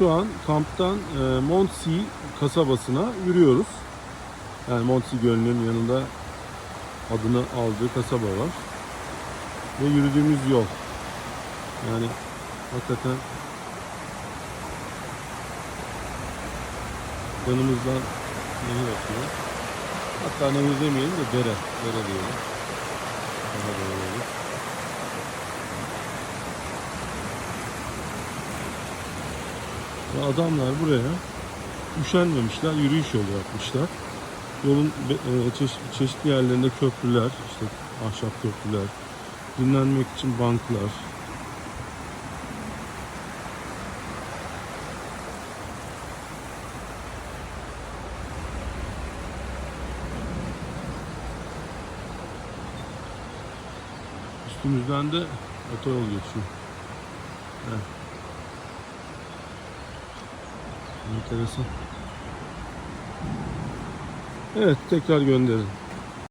şu an kamptan e, Montsea kasabasına yürüyoruz. Yani Montsea Gölü'nün yanında adını aldığı kasaba var. Ve yürüdüğümüz yol. Yani hakikaten yanımızdan nehir akıyor. Hatta nehir demeyelim de dere. Dere diyelim. Ve adamlar buraya üşenmemişler, yürüyüş yolu yapmışlar. Yolun e, çeşit- çeşitli yerlerinde köprüler, işte ahşap köprüler, dinlenmek için banklar. Üstümüzden de otoyol geçiyor. Evet. Enteresan. Evet tekrar gönderin.